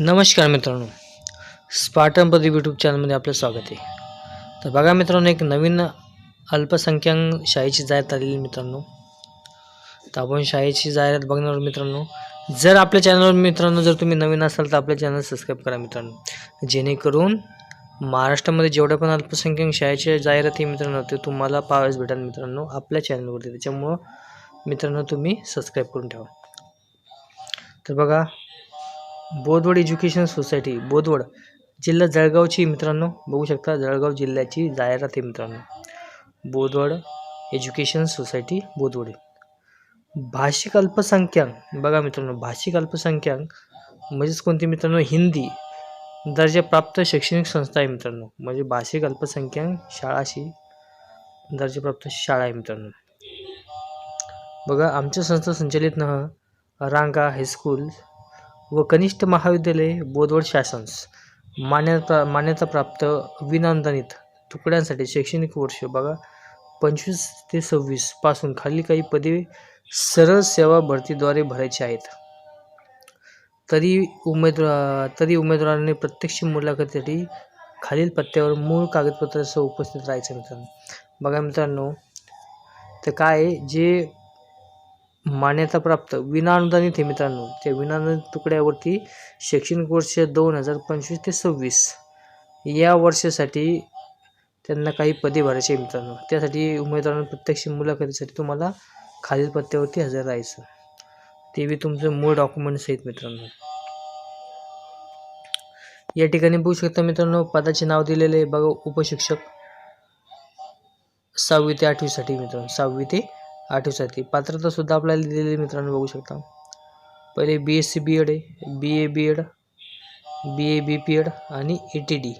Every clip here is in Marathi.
नमस्कार मित्रांनो. स्पार्टन पदवी यूट्यूब चॅनलमध्ये आपलं स्वागत आहे. तर बघा मित्रांनो एक नवीन अल्पसंख्याक शाळेची जाहिरात आलेली मित्रांनो. तर आपण शाळेची जाहिरात बघणार मित्रांनो. जर आपल्या चॅनलवर मित्रांनो जर तुम्ही नवीन असाल तर आपल्या चॅनल सबस्क्राईब करा मित्रांनो. जेणेकरून महाराष्ट्रामध्ये जेवढ्या पण अल्पसंख्याक शाळेच्या जाहिराती मित्रांनो ते तुम्हाला पाहायला भेटाल मित्रांनो आपल्या चॅनलवरती त्याच्यामुळं मित्रांनो तुम्ही सबस्क्राईब करून ठेवा. तर बघा बोधवड एज्युकेशन सोसायटी बोधवड जिल्हा जळगावची मित्रांनो. बघू शकता जळगाव जिल्ह्याची जाहिरात आहे मित्रांनो. Bodwad education society Bodwad. भाषिक अल्पसंख्याक. बघा मित्रांनो भाषिक अल्पसंख्याक म्हणजेच कोणती मित्रांनो? हिंदी दर्जाप्राप्त शैक्षणिक संस्था आहे मित्रांनो. म्हणजे भाषिक अल्पसंख्याक शाळाशी दर्जाप्राप्त शाळा आहे मित्रांनो. बघा आमच्या संस्था संचालित न रांगा हायस्कूल व कनिष्ठ महाविद्यालय बोधवड शासन्स मान्यता मान्यताप्राप्त विनानुदानित तुकड्यांसाठी शैक्षणिक वर्ष बघा पंचवीस ते सव्वीसपासून खाली काही पदे सरळ सेवा भरतीद्वारे भरायची आहेत. तरी उमेदवार तरी उमेदवाराने प्रत्यक्ष मुलाखतीसाठी खालील पत्त्यावर मूळ कागदपत्रासह उपस्थित राहायचं मित्रांनो. बघा मित्रांनो तर काय आहे, मान्यता प्राप्त. विनाअनुदानित आहे मित्रांनो. त्या विनाअनुदानित तुकड्यावरती शैक्षणिक वर्ष दोन हजार पंचवीस ते सव्वीस या वर्षासाठी त्यांना काही पदे भरायचे आहे मित्रांनो. त्यासाठी उमेदवारांना प्रत्यक्ष मुलाखतीसाठी तुम्हाला खालील पत्त्यावरती हजर राहायचं. ते बी तुमचं मूळ डॉक्युमेंट्स आहेत मित्रांनो. या ठिकाणी बघू शकता मित्रांनो पदाचे नाव दिलेले आहे. बघा उपशिक्षक सहावी ते आठवीसाठी मित्रांनो. सहावी ते आठवीसाठी पात्रतासुद्धा आपल्याला दिलेली मित्रांनो बघू शकता. पहिले B S C B Ed आहे B A B Ed B A B P Ed आणि ए टी डी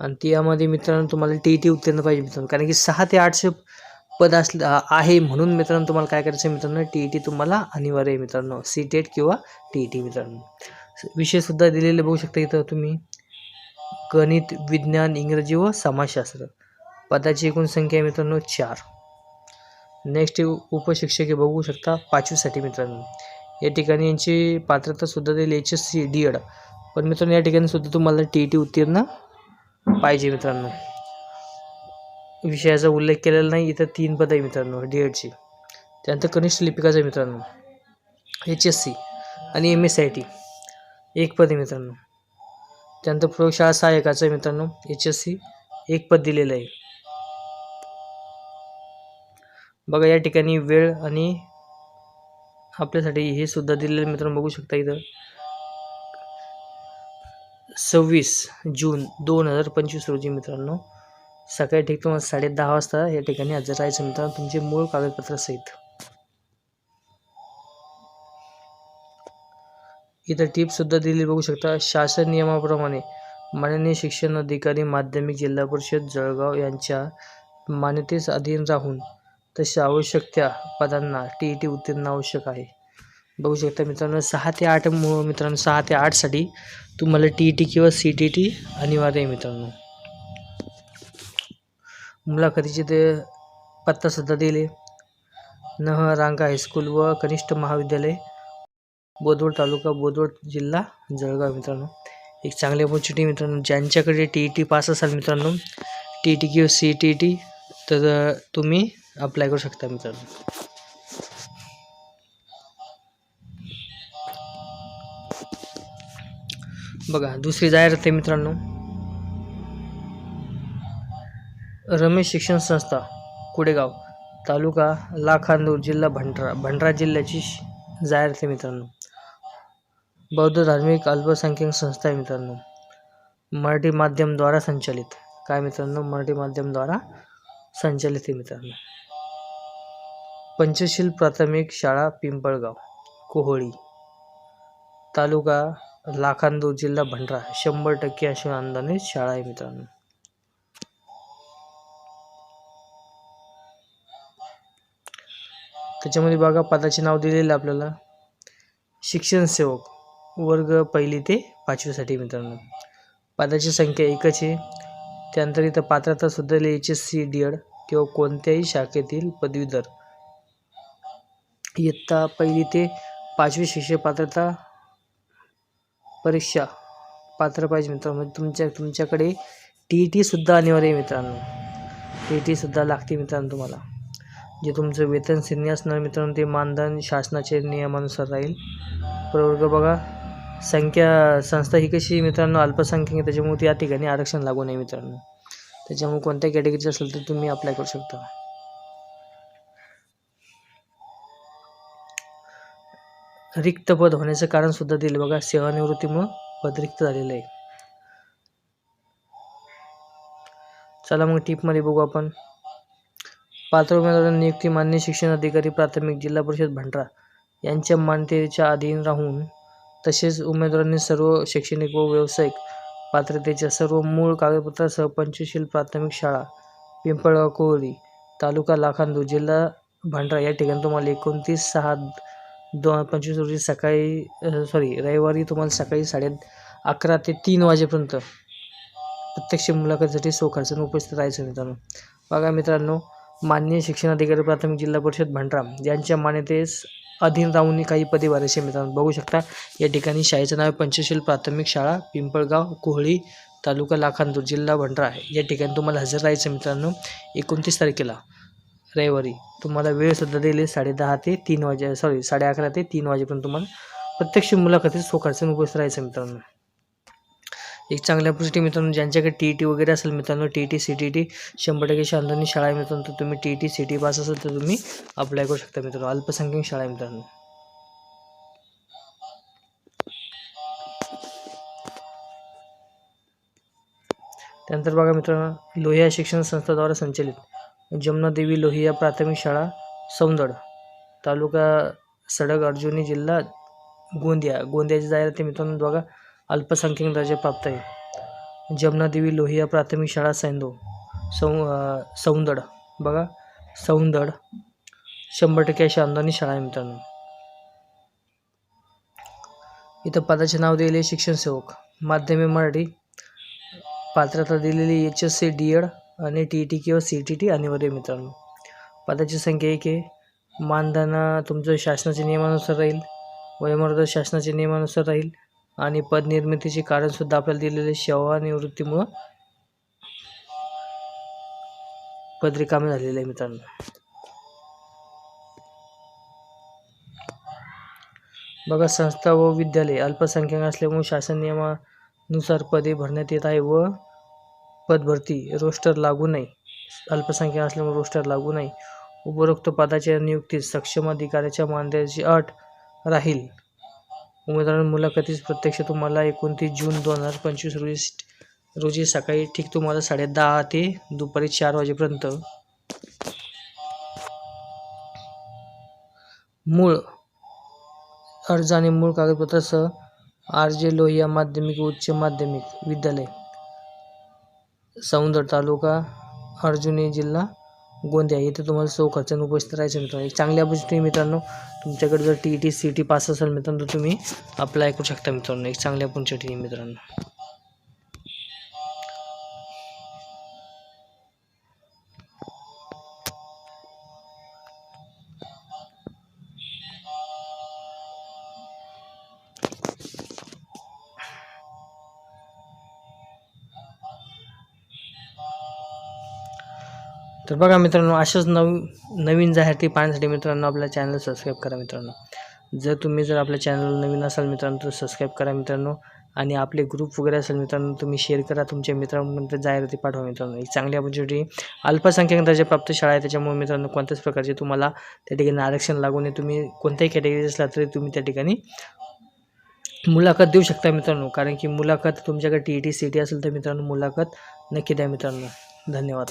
आणि त्यामध्ये मित्रांनो तुम्हाला टी ई टी उत्तीर्ण पाहिजे मित्रांनो. कारण की सहा ते आठशे पद असलं आहे म्हणून मित्रांनो तुम्हाला काय करायचं आहे मित्रांनो टी ई टी तुम्हाला अनिवार्य आहे मित्रांनो. सी टेट किंवा टी ई टी मित्रांनो विषयसुद्धा दिलेले बघू शकता इथं तुम्ही. गणित विज्ञान इंग्रजी व समाजशास्त्र. पदाची एकूण संख्या आहे मित्रांनो चार. नेक्स्ट उपशिक्षक हे बघू शकता पाचवीसाठी मित्रांनो. या ठिकाणी यांची पात्रतासुद्धा देईल H S C D Ed पण मित्रांनो या ठिकाणी सुद्धा तुम्हाला टी ई टी उत्तीर्ण पाहिजे मित्रांनो. विषयाचा उल्लेख केलेला नाही इथं तीन पद आहे मित्रांनो डी एडची त्यानंतर कनिष्ठ लिपिकाचं आहे मित्रांनो. एच एस सी आणि एम एस आय टी एक पद आहे मित्रांनो. त्यानंतर प्रयोगशाळा सहाय्यकाचं आहे मित्रांनो. एच एस सी एक पद दिलेलं आहे. बघा या ठिकाणी वेळ आणि आपल्यासाठी हे सुद्धा दिलेलं मित्रांनो बघू शकता इथं. सव्वीस जून दोन हजार पंचवीस रोजी मित्रांनो सकाळी ठीक तुम्हाला साडे दहा वाजता या ठिकाणी हजर राहायचं मित्रांनो तुमचे मूळ कागदपत्र सहित इथं टिपसुद्धा दिली बघू शकता. शासन नियमाप्रमाणे माननीय शिक्षण अधिकारी माध्यमिक जिल्हा परिषद जळगाव यांच्या मान्यतेस अधीन राहून तशा आवश्यक त्या पदांना टी ई टी उत्तीर्ण आवश्यक आहे. बघू शकता मित्रांनो सहा ते आठ मित्रांनो सहा ते आठसाठी तुम्हाला टी ई टी किंवा सी टी टी अनिवार्य आहे मित्रांनो. मुलाखतीचे ते पत्तासुद्धा दिले. नह रांगा हायस्कूल व कनिष्ठ महाविद्यालय बोदवड तालुका बोदवड जिल्हा जळगाव मित्रांनो. एक चांगली अपॉर्च्युनिटी मित्रांनो. ज्यांच्याकडे टी ई टी पास असाल मित्रांनो टी ई टी किंवा सी टी टी तर तुम्ही अप्लाय करू शकता मित्रांनो बघा दुसरी जाहिरात आहे मित्रांनो. रमेश शिक्षण संस्था कुडेगाव तालुका लाखांदूर जिल्हा भंडारा भंडारा जिल्ह्याची जाहिरात आहे मित्रांनो. बौद्ध धार्मिक अल्पसंख्याक संस्था आहे मित्रांनो. मराठी माध्यमद्वारा संचालित. काय मित्रांनो? मराठी माध्यमद्वारा संचालित आहे मित्रांनो. पंचशील प्राथमिक शाळा पिंपळगाव कोहळी तालुका लाखांदूर जिल्हा भंडारा. शंभर टक्के अशी अनुदानित शाळा आहे मित्रांनो. त्याच्यामध्ये बघा पदाचे नाव दिलेलं आपल्याला. शिक्षण सेवक वर्ग पहिली ते पाचवीसाठी मित्रांनो. पदाची संख्या एकच आहे. त्यानंतर इथं पात्रता सुद्धा H S C D Ed किंवा कोणत्याही शाखेतील पदवीधर इयत्ता पहिली ते पाचवी शिक्षक पात्रता परीक्षा पात्र पाहिजे मित्रांनो. म्हणजे तुमच्या तुमच्याकडे टी ई टीसुद्धा अनिवार्य आहे मित्रांनो. टी ई टीसुद्धा लागते मित्रांनो तुम्हाला. जे तुमचं वेतन श्रेणी असणार मित्रांनो ते मानधन शासनाचे नियमानुसार राहील. प्रवर्ग बघा. संख्या संस्था ही कशी मित्रांनो? अल्पसंख्याक त्याच्यामुळे या ठिकाणी आरक्षण लागू नये मित्रांनो. त्याच्यामुळे कोणत्या कॅटेगरीचं असेल तर तुम्ही अप्लाय करू शकता. रिक्त पद होण्याचं कारण सुद्धा दिलं. बघा सेवानिवृत्तीमुळं पद रिक्त झालेलं आहे. चला मग टीपमध्ये बघू आपण. पात्र उमेदवारांना नियुक्ती मान्य शिक्षण अधिकारी प्राथमिक जिल्हा परिषद भंडारा यांच्या मान्यतेच्या अधीन राहून तसेच उमेदवारांनी सर्व शैक्षणिक व व्यावसायिक पात्रतेच्या सर्व मूळ कागदपत्रासह पंचशील प्राथमिक शाळा पिंपळगाव कोवरी तालुका लाखांदूर जिल्हा भंडारा या ठिकाणी तुम्हाला एकोणतीस सहा दोन पंचवीस रोजी सकाळी सॉरी रविवारी तुम्हाला सकाळी साडे अकरा ते तीन वाजेपर्यंत प्रत्यक्ष मुलाखतीसाठी सोखर्चाने उपस्थित राहायचं मित्रांनो. बघा मित्रांनो मान्य शिक्षण अधिकारी प्राथमिक जिल्हा परिषद भंडारा यांच्या मान्यतेस अधीन राहून काही पदे भरायचे मित्रांनो बघू शकता. या ठिकाणी शाळेचं नाव पंचशील प्राथमिक शाळा पिंपळगाव कोहळी तालुका लाखांदूर जिल्हा भंडारा या ठिकाणी तुम्हाला हजर राहायचं मित्रांनो एकोणतीस तारखेला. रविवारी. तुम्हाला वेळसुद्धा दिली साडे दहा ते तीन वाजे सॉरी साडे अकरा ते तीन वाजेपर्यंत तुम्हाला प्रत्यक्ष मुलाखतीत सोखारचं उपस्थित राहायचं मित्रांनो. एक चांगल्या गोष्टी मित्रांनो ज्यांच्याकडे टी ई टी वगैरे असेल मित्रांनो T E T C T T शंभर टक्के शांतनी शाळा आहे मित्रांनो तर तुम्ही T E T C T pass असेल तर तुम्ही अप्लाय करू शकता मित्रांनो. अल्पसंख्याक शाळा आहे मित्रांनो. त्यानंतर बघा मित्रांनो लोहिया शिक्षण संस्थाद्वारा संचलित. जमुनादेवी लोहिया प्राथमिक शाळा सौंदड तालुका सडक अर्जुनी जिल्हा गोंदिया. गोंदियाची जाहिराती मित्रांनो बघा अल्पसंख्याक दर्जा प्राप्त आहे. जमुनादेवी लोहिया प्राथमिक शाळा सैंदो सौ सौंदड. बघा सौंदड शंभर टक्के अशी आमदानी शाळा आहे मित्रांनो. इथं पदाचे नाव दिलेले शिक्षण सेवक. माध्यमिक मराठी. पात्रता दिलेली H S C D Ed आणि टी टी किंवा सी टी टी अनिवार्य मित्रांनो. पदाची संख्या एक आहे. मानधन तुमचं शासनाच्या नियमानुसार राहील. वयोमर्यादा शासनाच्या नियमानुसार राहील. आणि पदनिर्मितीचे कारणसुद्धा आपल्याला दिलेले सेवानिवृत्तीमुळं पद रिकामे झालेले आहे मित्रांनो. बघा संस्था व विद्यालय अल्पसंख्याक असल्यामुळे शासन नियमानुसार पदे भरण्यात येत आहे व पदभरती रोस्टर लागू नाही अल्पसंख्या असल्यामुळे रोस्टर लागू नाही उपरोक्त पदाच्या नियुक्तीत सक्षम अधिकाऱ्याच्या मान्यतेची अट राहील. उमेदवार मुलाखतीस प्रत्यक्ष तुम्हाला एकोणतीस जून दोन हजार पंचवीस रोजी रोजी सकाळी ठीक तुम्हाला साडे दहा ते दुपारी चार वाजेपर्यंत. मूळ अर्ज आणि मूळ कागदपत्रासह आर जे लोहिया माध्यमिक उच्च माध्यमिक विद्यालय. सौंदर तालुका अर्जुनी जिल्हा गोंदिया. येथे तुम्हाला सौ खर्चाने उपस्थित राहायचं मित्रांनो. एक चांगल्या अपॉर्च्युनिटी मित्रांनो. तुमच्याकडे जर T E T C T pass असेल मित्रांनो तर तुम्ही अप्लाय करू शकता मित्रांनो. एक चांगल्या अपॉर्च्युनिटी मित्रांनो. तर बघा मित्रांनो अशाच नव नवीन जाहिराती पाहण्यासाठी मित्रांनो आपल्या चॅनल सबस्क्राईब करा मित्रांनो. जर तुम्ही जर आपल्या चॅनल नवीन असाल मित्रांनो तर सबस्क्राईब करा मित्रांनो. आणि आपले ग्रुप वगैरे असेल मित्रांनो तुम्ही शेअर करा तुमच्या मित्रांपर्यंत जाहिराती पाठवा मित्रांनो. एक चांगली ऑपॉर्च्युनिटी अल्पसंख्याक दर्जाप्राप्त शाळा आहे त्याच्यामुळे मित्रांनो कोणत्याच प्रकारचे तुम्हाला त्या ठिकाणी आरक्षण लागू नये. तुम्ही कोणत्याही कॅटेगरी असला तरी तुम्ही त्या ठिकाणी मुलाखत देऊ शकता मित्रांनो. कारण की मुलाखत तुमच्याकडे T E T C T असेल तर मित्रांनो मुलाखत नक्की द्या मित्रांनो. धन्यवाद.